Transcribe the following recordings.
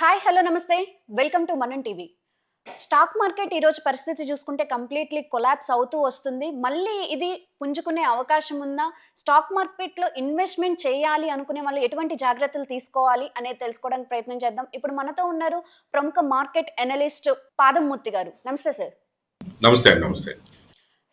Hi hello నమస్తే. Welcome to Manan TV. Stock market ఈరోజు పరిస్థితి చూసుకుంటే కంప్లీట్లీ కొలాప్స్ అవుతూ వస్తుంది. మళ్ళీ ఇది పుంజుకునే అవకాశం ఉందా? స్టాక్ మార్కెట్లో ఇన్వెస్ట్మెంట్ చేయాలి అనుకునే వాళ్ళు ఎటువంటి జాగ్రత్తలు తీసుకోవాలి అనేది తెలుసుకోవడానికి ప్రయత్నం చేద్దాం. ఇప్పుడు మనతో ఉన్నారు ప్రముఖ మార్కెట్ అనలిస్ట్ పాదమూర్తి గారు. నమస్తే సార్. నమస్తే నమస్తే.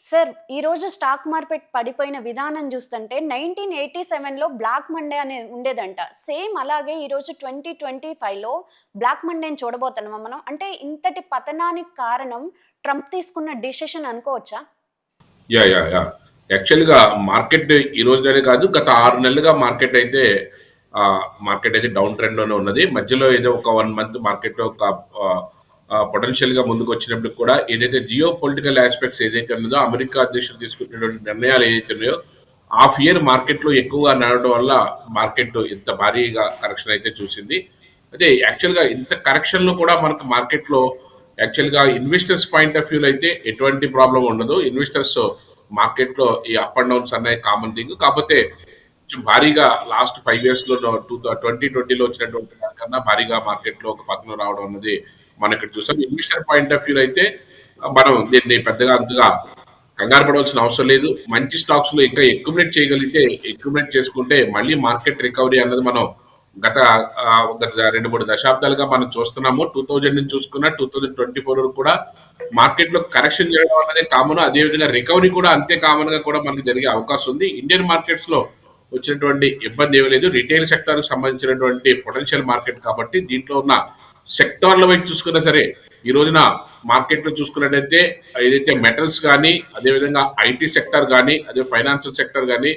సార్ ఈరోజు స్టాక్ మార్కెట్ పడిపోయిన విధానం చూస్తుంటే నైన్టీన్ ఎయిటీ సెవెన్లో బ్లాక్ మండే అనేది ఉండేదంట. సేమ్ అలాగే ఈరోజు ట్వంటీ ట్వంటీ ఫైవ్లో బ్లాక్ మండేని చూడబోతున్నాం మనం? అంటే ఇంతటి పతనానికి కారణం ట్రంప్ తీసుకున్న డిసిషన్ అనుకోవచ్చా? Yeah yeah yeah. యాక్చువల్గా మార్కెట్ ఈ రోజునే కాదు గత ఆరు నెలలుగా మార్కెట్ అయితే మార్కెట్ అయితే డౌన్ ట్రెండ్లోనే ఉన్నది. మధ్యలో ఏదో ఒక వన్ మంత్ మార్కెట్లో ఒక పొటెన్షియల్గా ముందుకు వచ్చినప్పుడు కూడా ఏదైతే జియో పొలిటికల్ ఆస్పెక్ట్స్ ఏదైతే ఉన్నదో అమెరికా అధ్యక్షులు తీసుకున్నటువంటి నిర్ణయాలు ఏదైతే ఉన్నాయో హాఫ్ ఇయర్ మార్కెట్లో ఎక్కువగా నడవడం వల్ల మార్కెట్ ఇంత భారీగా కరెక్షన్ అయితే చూసింది. అదే యాక్చువల్గా ఇంత కరెక్షన్లో కూడా మనకు మార్కెట్లో యాక్చువల్గా ఇన్వెస్టర్స్ పాయింట్ ఆఫ్ వ్యూలో అయితే ఎటువంటి ప్రాబ్లం ఉండదు. ఇన్వెస్టర్స్ మార్కెట్లో ఈ అప్ అండ్ డౌన్స్ అనేవి కామన్ థింగ్ కాకపోతే భారీగా లాస్ట్ ఫైవ్ ఇయర్స్లో టూ ట్వంటీ ట్వంటీలో వచ్చినటువంటి కన్నా భారీగా మార్కెట్లో ఒక పతనం రావడం అన్నది మనం ఇక్కడ చూసాం ఇన్వెస్టర్ పాయింట్ ఆఫ్ వ్యూలో అయితే మనం దీన్ని పెద్దగా అంతగా కంగారు పడవలసిన అవసరం లేదు. మంచి స్టాక్స్లో ఇంకా ఎక్యుమినేట్ చేయగలిగితే ఎక్యుమినేట్ చేసుకుంటే మళ్ళీ మార్కెట్ రికవరీ అన్నది మనం గత గత రెండు మూడు దశాబ్దాలుగా మనం చూస్తున్నాము. టూ థౌజండ్ నుంచి చూసుకున్న టూ థౌజండ్ ట్వంటీ ఫోర్ కూడా మార్కెట్లో కరెక్షన్ జరగడం అనేది కామన్. అదేవిధంగా రికవరీ కూడా అంతే కామన్గా కూడా మనకి జరిగే అవకాశం ఉంది. ఇండియన్ మార్కెట్స్లో వచ్చినటువంటి ఇబ్బంది ఏమీ లేదు. రిటైల్ సెక్టర్ సంబంధించినటువంటి పొటెన్షియల్ మార్కెట్ కాబట్టి దీంట్లో ఉన్న సెక్టార్ల వైపు చూసుకున్నా సరే ఈ రోజున మార్కెట్లో చూసుకున్నట్టయితే ఏదైతే మెటల్స్ కానీ అదేవిధంగా ఐటీ సెక్టర్ కానీ అదే ఫైనాన్షియల్ సెక్టర్ కానీ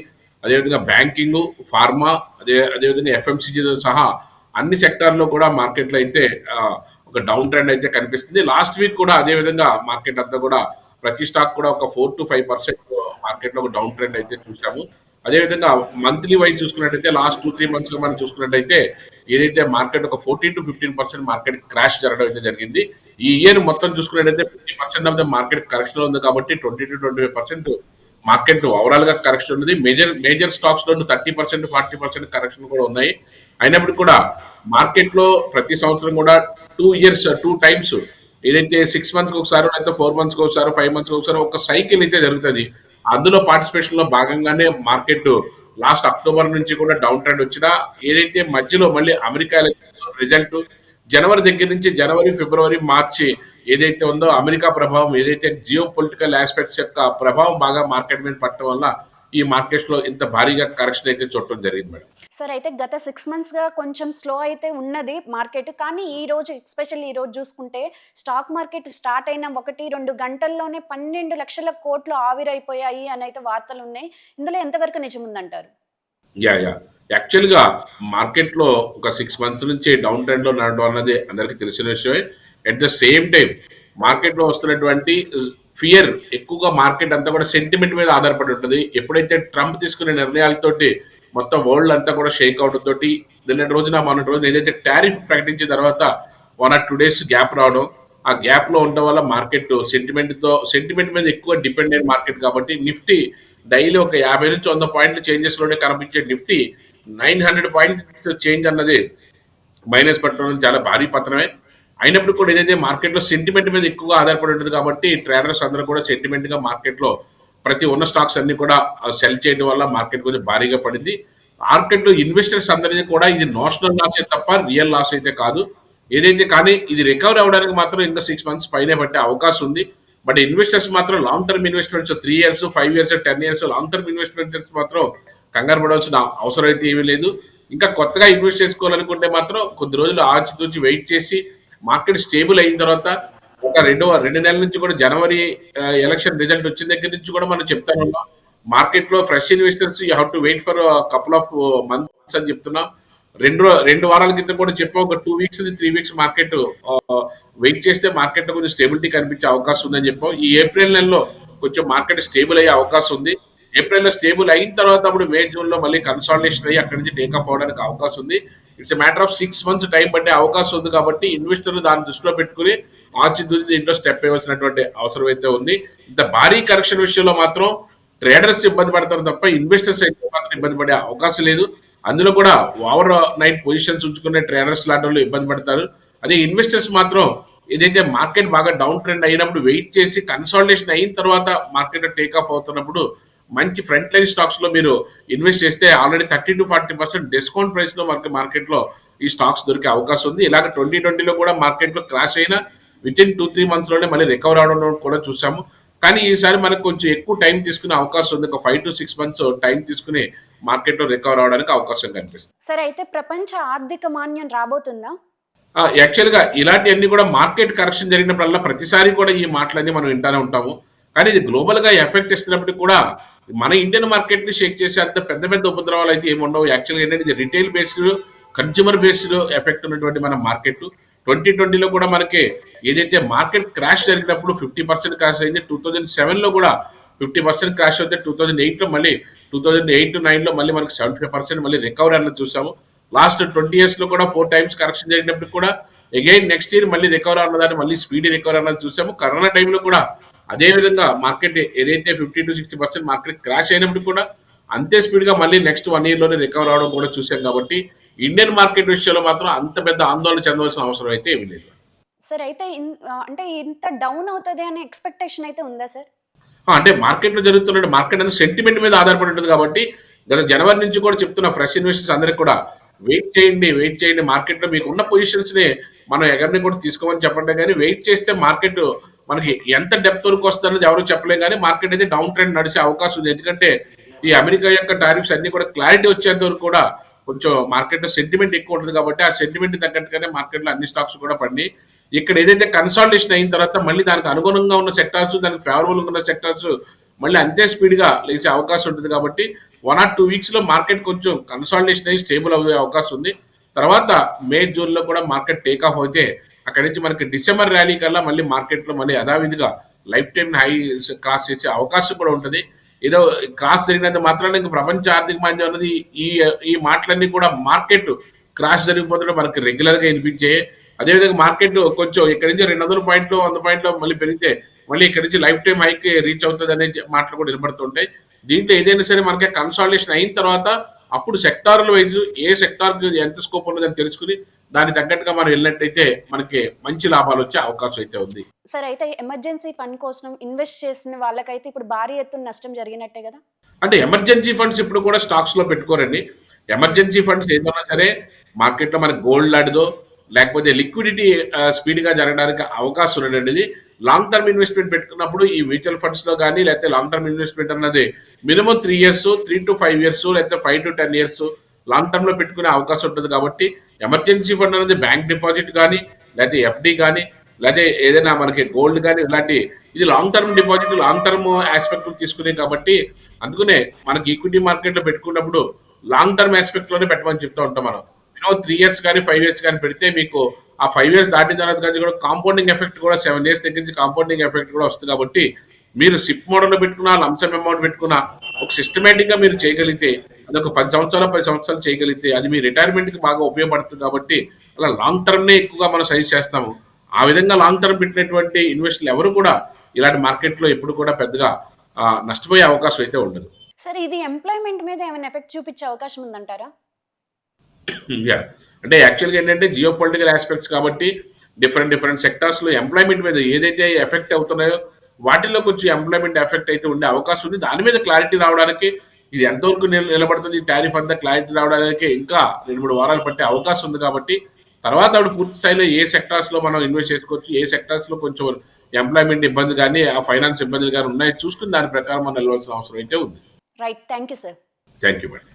అదేవిధంగా బ్యాంకింగ్ ఫార్మా అదే అదేవిధంగా ఎఫ్ఎంసీజీతో సహా అన్ని సెక్టార్లో కూడా మార్కెట్లో అయితే ఒక డౌన్ ట్రెండ్ అయితే కనిపిస్తుంది. లాస్ట్ వీక్ కూడా అదే విధంగా మార్కెట్ అంతా కూడా ప్రతి స్టాక్ కూడా ఒక ఫోర్ టు ఫైవ్ పర్సెంట్ మార్కెట్లో ఒక డౌన్ ట్రెండ్ అయితే చూసాము. అదేవిధంగా మంత్లీ వైజ్ చూసుకున్నట్టయితే లాస్ట్ టూ త్రీ మంత్స్లో మనం చూసుకున్నట్టయితే ఏదైతే మార్కెట్ ఒక fourteen to fifteen percent market crash జరగడం అయితే జరిగింది. ఈ ఇయర్ మొత్తం చూసుకున్నట్టయితే fifty percent of the market correction ఉంది కాబట్టి twenty to twenty five percent market ఓవరాల్గా కరెక్షన్ ఉన్నది. మేజర్ మేజర్ స్టాక్స్లో thirty percent forty percent correction కూడా ఉన్నాయి. అయినప్పటికీ కూడా మార్కెట్లో ప్రతి సంవత్సరం కూడా టూ ఇయర్స్ టూ టైమ్స్ ఏదైతే సిక్స్ మంత్స్కి ఒకసారి లేకపోతే ఫోర్ మంత్స్కి ఒకసారి ఫైవ్ మంత్స్కి ఒకసారి ఒక సైకిల్ అయితే జరుగుతుంది. అందులో పార్టిసిపేషన్లో భాగంగానే మార్కెట్ లాస్ట్ అక్టోబర్ నుంచి కూడా డౌన్ ట్రెండ్ వచ్చినా ఏదైతే మధ్యలో మళ్ళీ అమెరికా ఎలక్షన్స్ రిజల్ట్ జనవరి దగ్గర నుంచి జనవరి ఫిబ్రవరి మార్చి ఏదైతే ఉందో అమెరికా ప్రభావం ఏదైతే జియో పొలిటికల్ ఆస్పెక్ట్స్ యొక్క ప్రభావం బాగా మార్కెట్ మీద పట్టడం వల్ల ఈ మార్కెట్స్లో ఇంత భారీగా కరెక్షన్ అయితే చూడటం జరిగింది మేడం. సార్ అయితే గత సిక్స్ మంత్స్గా కొంచెం స్లో అయితే ఉన్నది మార్కెట్ కానీ ఈ రోజు ఎస్పెషల్ ఈ రోజు చూసుకుంటే స్టాక్ మార్కెట్ స్టార్ట్ అయిన ఒకటి రెండు గంటల్లోనే పన్నెండు లక్షల కోట్లు ఆవిరైపోయాయి అని అయితే వార్తలు ఉన్నాయి. ఇందులో ఎంతవరకు నిజముందంటారు యా యా. యాక్చువల్గా మార్కెట్లో ఒక సిక్స్ మంత్స్ నుంచి డౌన్ ట్రెండ్లో నడవడం అన్నది అందరికీ తెలిసిన విషయమే. అట్ ద సేమ్ టైం మార్కెట్లో వస్తున్నటువంటి ఫియర్ ఎక్కువగా మార్కెట్ అంతా కూడా సెంటిమెంట్ మీద ఆధారపడి ఉంటుంది. ఎప్పుడైతే ట్రంప్ తీసుకునే నిర్ణయాలతోటి మొత్తం వరల్డ్ అంతా కూడా షేక్ అవడం తోటి నిన్నటి రోజున మొన్నటి రోజున ఏదైతే టారిఫ్ ప్రకటించిన తర్వాత one or two days gap రావడం ఆ గ్యాప్లో ఉండడం వల్ల మార్కెట్ సెంటిమెంట్తో సెంటిమెంట్ మీద ఎక్కువ డిపెండ్ అయిన మార్కెట్ కాబట్టి నిఫ్టీ డైలీ ఒక యాభై నుంచి వంద పాయింట్ల చేంజెస్లోనే కనిపించే Nifty nine hundred point change అన్నది మైనస్ పెట్టడం అనేది చాలా భారీ పత్రమే అయినప్పుడు కూడా ఏదైతే మార్కెట్లో సెంటిమెంట్ మీద ఎక్కువగా ఆధారపడి ఉంటుంది కాబట్టి ట్రేడర్స్ అందరూ కూడా సెంటిమెంట్గా మార్కెట్లో ప్రతి ఉన్న స్టాక్స్ అన్ని కూడా సెల్ చేయడం వల్ల మార్కెట్ కొంచెం భారీగా పడింది. మార్కెట్లో ఇన్వెస్టర్స్ అందరికీ కూడా ఇది నోషనల్ లాస్ తప్ప రియల్ లాస్ అయితే కాదు. ఏదైతే కానీ ఇది రికవర్ అవ్వడానికి మాత్రం ఇంకా సిక్స్ మంత్స్ పైనే పట్టే అవకాశం ఉంది. బట్ ఇన్వెస్టర్స్ మాత్రం long term investments three years five years ten years long term investments మాత్రం కంగారు పడవలసిన అవసరం అయితే ఏమీ లేదు. ఇంకా కొత్తగా ఇన్వెస్ట్ చేసుకోవాలనుకుంటే మాత్రం కొద్ది రోజులు ఆచితూచి వెయిట్ చేసి మార్కెట్ స్టేబుల్ అయిన తర్వాత ఒక రెండు రెండు నెలల నుంచి కూడా జనవరి ఎలక్షన్ రిజల్ట్ వచ్చిన దగ్గర నుంచి కూడా మనం చెప్తా ఉన్నాం. మార్కెట్లో fresh investors you have to wait for couple of months అని చెప్తున్నాం. రెండు రెండు వారాల క్రితం కూడా చెప్పాం. ఒక two weeks three weeks market wait చేస్తే మార్కెట్ కొంచెం స్టేబిలిటీ కనిపించే అవకాశం ఉందని చెప్పాం. ఈ ఏప్రిల్ నెలలో కొంచెం మార్కెట్ స్టేబుల్ అయ్యే అవకాశం ఉంది. ఏప్రిల్లో స్టేబుల్ అయిన తర్వాత అప్పుడు మే జూన్లో మళ్ళీ కన్సాలిడేషన్ అయ్యి అక్కడి నుంచి టేక్ ఆఫ్ అవడానికి అవకాశం ఉంది. It's matter of six months time పట్టే అవకాశం ఉంది కాబట్టి ఇన్వెస్టర్లు దాన్ని దృష్టిలో పెట్టుకుని ఆచి దూచి దీంట్లో స్టెప్ వేయవలసినటువంటి అవసరం అయితే ఉంది. ఇంత భారీ కరెక్షన్ విషయంలో మాత్రం ట్రేడర్స్ ఇబ్బంది పడతారు తప్ప ఇన్వెస్టర్స్ అయితే మాత్రం ఇబ్బంది పడే అవకాశం లేదు. అందులో కూడా ఓవర్ నైట్ పొజిషన్స్ ఉంచుకునే ట్రేడర్స్ లాంటి వాళ్ళు ఇబ్బంది పడతారు. అదే ఇన్వెస్టర్స్ మాత్రం ఏదైతే మార్కెట్ బాగా డౌన్ ట్రెండ్ అయినప్పుడు వెయిట్ చేసి కన్సాలిడేషన్ అయిన తర్వాత మార్కెట్ టేక్ ఆఫ్ అవుతున్నప్పుడు మంచి ఫ్రంట్ లైన్ స్టాక్స్లో మీరు ఇన్వెస్ట్ చేస్తే already thirty to forty percent discount ప్రైస్లో మనకి మార్కెట్లో ఈ స్టాక్స్ దొరికే అవకాశం ఉంది. ఇలాగ ట్వంటీ ట్వంటీలో కూడా మార్కెట్లో క్రాష్ అయినా విత్ ఇన్ టూ త్రీ మంత్స్లోనే మళ్ళీ రికవర్ అవడం కూడా చూసాము. కానీ ఈసారి మనకు కొంచెం ఎక్కువ టైం తీసుకునే అవకాశం ఉంది. ఒక five to six months time తీసుకుని మార్కెట్లో రికవర్ అవడానికి అవకాశం కనిపిస్తుంది. సరే అయితే ప్రపంచ ఆర్థిక మాన్యం రాబోతుందా? యాక్చువల్గా ఇలాంటివన్నీ కూడా మార్కెట్ కరెక్షన్ జరిగినప్పుడల్లా ప్రతిసారి కూడా ఈ మాటలన్నీ మనం వింటానే ఉంటాము. కానీ ఇది గ్లోబల్గా ఎఫెక్ట్ ఇస్తున్నప్పటికీ కూడా మన ఇండియన్ మార్కెట్ని షేక్ చేసే అంత పెద్ద పెద్ద ఉపద్రవాలు అయితే ఏమి ఉండవు. యాక్చువల్గా ఏంటంటే retail based consumer based effect ఉన్నటువంటి మన మార్కెట్ ట్వంటీ ట్వంటీలో కూడా మనకి ఏదైతే మార్కెట్ క్రాష్ జరిగినప్పుడు ఫిఫ్టీ పర్సెంట్ క్రాష్ అయింది. టూ థౌజండ్ సెవెన్లో కూడా ఫిఫ్టీ పర్సెంట్ క్రాష్ అయితే టూ థౌజండ్ ఎయిట్లో మళ్ళీ టూ థౌజండ్ ఎయిట్ నైన్లో మళ్ళీ మనకి సెవెంటీ ఫైవ్ పర్సెంట్ మళ్ళీ రికవరీ అన్నది చూసాము. లాస్ట్ ట్వంటీ ఇయర్స్లో కూడా ఫోర్ టైమ్స్ కరెక్షన్ జరిగినప్పుడు కూడా అగైన్ నెక్స్ట్ ఇయర్ మళ్ళీ రికవర్ అన్నదాన్ని మళ్ళీ స్పీడ్ రికవర్ అన్నది చూసాము. కరోనా టైంలో కూడా అదే విధంగా మార్కెట్ ఏదైతే fifty to sixty percent market crash అయినప్పుడు కూడా అంతే స్పీడ్గా మళ్ళీ నెక్స్ట్ వన్ ఇయర్లోనే రికవర్ అవడం కూడా చూసాం కాబట్టి ఇండియన్ మార్కెట్ విషయంలో మాత్రం అంత పెద్ద ఆందోళన చెందవలసిన అవసరం అయితే ఏమీ లేదు. సార్ అయితే అంటే ఇంత డౌన్ అవుతుంది అనే ఎక్స్పెక్టేషన్ అయితే ఉందా సార్ అంటే మార్కెట్లో జరుగుతున్న మార్కెట్ అనేది సెంటిమెంట్ మీద ఆధారపడి ఉంటుంది కాబట్టి గత జనవరి నుంచి కూడా చెప్తున్న ఫ్రెష్ ఇన్వెస్టర్స్ అందరికి కూడా వెయిట్ చేయండి వెయిట్ చేయండి. మార్కెట్లో మీకు ఉన్న పొజిషన్స్ని మనం ఎవరిని కూడా తీసుకోమని చెప్పండి కానీ వెయిట్ చేస్తే మార్కెట్ మనకి ఎంత డెప్త్ వరకు వస్తుందన్నది ఎవరు చెప్పలేం కానీ మార్కెట్ అయితే డౌన్ ట్రెండ్ నడిచే అవకాశం ఉంది. ఎందుకంటే ఈ అమెరికా యొక్క టారిఫ్స్ అన్ని కూడా క్లారిటీ వచ్చేంత వరకు కూడా కొంచెం మార్కెట్లో సెంటిమెంట్ ఎక్కువ ఉంటుంది కాబట్టి ఆ సెంటిమెంట్ తగ్గట్టుగానే మార్కెట్లో అన్ని స్టాక్స్ కూడా పడి ఇక్కడ ఏదైతే కన్సాల్టేషన్ అయిన తర్వాత మళ్ళీ దానికి అనుగుణంగా ఉన్న సెక్టార్స్ దానికి ఫేవరబుల్ ఉన్న సెక్టార్స్ మళ్ళీ అంతే స్పీడ్గా లేచే అవకాశం ఉంటుంది కాబట్టి వన్ ఆర్ టూ వీక్స్లో మార్కెట్ కొంచెం కన్సాల్టేషన్ అయ్యి స్టేబుల్ అయ్యే అవకాశం ఉంది. తర్వాత మే జూన్లో కూడా మార్కెట్ టేక్ ఆఫ్ అయితే అక్కడి నుంచి మనకి డిసెంబర్ ర్యాలీ కల్లా మళ్ళీ మార్కెట్లో మళ్ళీ యథావిధిగా లైఫ్ టైం హై క్రాస్ చేసే అవకాశం కూడా ఉంటుంది. ఏదో క్రాస్ జరిగినంత మాత్రాన ఇంకా ప్రపంచ ఆర్థిక మాంద్యం అన్నది ఈ ఈ మాటలన్నీ కూడా మార్కెట్ క్రాష్ జరిగిపోతుంటే మనకి రెగ్యులర్గా వినిపించే. అదేవిధంగా మార్కెట్ కొంచెం ఇక్కడి నుంచి రెండు వందల పాయింట్లు వంద పాయింట్లు మళ్ళీ పెరిగితే మళ్ళీ ఇక్కడి నుంచి లైఫ్ టైం హైకి రీచ్ అవుతుంది అనే మాటలు కూడా వినబడుతుంటాయి. దీంట్లో ఏదైనా సరే మనకి కన్సాలిడేషన్ అయిన తర్వాత అప్పుడు సెక్టార్ల వైజ్ ఏ సెక్టార్కి ఎంత స్కోప్ ఉన్నదని తెలుసుకుని దానికి తగ్గట్టుగా మనం వెళ్ళినట్టయితే మనకి మంచి లాభాలు వచ్చే అవకాశం అయితే ఉంది. సార్ అయితే ఎమర్జెన్సీ ఫండ్ కోసం ఇన్వెస్ట్ చేసిన వాళ్ళకైతే ఇప్పుడు భారీ ఎత్తున నష్టం జరిగినట్టే కదా? అంటే ఎమర్జెన్సీ ఫండ్స్ ఇప్పుడు కూడా స్టాక్స్లో పెట్టుకోరండి. ఎమర్జెన్సీ ఫండ్స్ ఏదైనా సరే మార్కెట్లో మనకి గోల్డ్ లాంటిదో లేకపోతే లిక్విడిటీ స్పీడ్గా జరగడానికి అవకాశం ఉండేది లాంగ్ టర్మ్ ఇన్వెస్ట్మెంట్ పెట్టుకున్నప్పుడు ఈ మ్యూచువల్ ఫండ్స్లో కానీ లేకపోతే లాంగ్ టర్మ్ ఇన్వెస్ట్మెంట్ అన్నది minimum three years three to five years లేకపోతే five to ten years long టర్మ్లో పెట్టుకునే అవకాశం ఉంటుంది కాబట్టి ఎమర్జెన్సీ ఫండ్ అనేది బ్యాంక్ డిపాజిట్ కానీ లేకపోతే ఎఫ్డి కానీ లేకపోతే ఏదైనా మనకి గోల్డ్ కానీ ఇలాంటి ఇది long term deposit long term aspect తీసుకునే కాబట్టి అందుకనే మనకి ఈక్విటీ మార్కెట్లో పెట్టుకున్నప్పుడు లాంగ్ టర్మ్ ఆస్పెక్ట్లోనే పెట్టమని చెప్తూ ఉంటాం మనం. మినిమం త్రీ ఇయర్స్ కానీ ఫైవ్ ఇయర్స్ కానీ పెడితే మీకు ఆ ఫైవ్ ఇయర్స్ దాటిన తర్వాత కానీ కూడా కాంపౌండింగ్ ఎఫెక్ట్ కూడా సెవెన్ ఇయర్స్ దగ్గర నుంచి కాంపౌండింగ్ ఎఫెక్ట్ కూడా వస్తుంది కాబట్టి మీరు సిప్ మోడల్లో పెట్టుకున్న లంసమ్ అమౌంట్ పెట్టుకున్న ఒక సిస్టమేటిక్గా మీరు చేయగలిగితే అది ఒక పది సంవత్సరాలు పది సంవత్సరాలు చేయగలిగితే అది మీ రిటైర్మెంట్కి బాగా ఉపయోగపడుతుంది కాబట్టి అలా లాంగ్ టర్మ్ నే ఎక్కువగా మనం సజెస్ట్ చేస్తాము. ఆ విధంగా లాంగ్ టర్మ్ పెట్టినటువంటి ఇన్వెస్టర్లు ఎవరు కూడా ఇలాంటి మార్కెట్లో ఎప్పుడు కూడా పెద్దగా నష్టపోయే అవకాశం అయితే ఉండదు. సార్ ఇది ఎంప్లాయ్మెంట్ మీద ఏమైనా ఎఫెక్ట్ చూపించే అవకాశం ఉందంటారా? యా అంటే యాక్చువల్గా ఏంటంటే జియో పొలిటికల్ ఆస్పెక్ట్స్ కాబట్టి డిఫరెంట్ డిఫరెంట్ సెక్టార్స్లో ఎంప్లాయ్మెంట్ మీద ఏదైతే ఎఫెక్ట్ అవుతున్నాయో వాటిల్లో కొంచెం ఎంప్లాయ్మెంట్ ఎఫెక్ట్ అయితే ఉండే అవకాశం ఉంది. దాని మీద క్లారిటీ రావడానికి ఇది ఎంతవరకు నిల- నిలబడుతుంది టారిఫ్ అంతా క్లారిటీ రావడానికి ఇంకా రెండు మూడు వారాలు పట్టే అవకాశం ఉంది కాబట్టి తర్వాత ఆవిడ పూర్తి స్థాయిలో ఏ సెక్టార్స్లో మనం ఇన్వెస్ట్ చేసుకోవచ్చు ఏ సెక్టార్స్లో కొంచెం ఎంప్లాయ్మెంట్ ఇబ్బంది కానీ ఆ ఫైనాన్స్ ఇబ్బందులు కానీ ఉన్నాయి చూసుకుని దాని ప్రకారం మనం వెళ్ళవలసిన అవసరం అయితే ఉంది. Right thank you sir thank you madam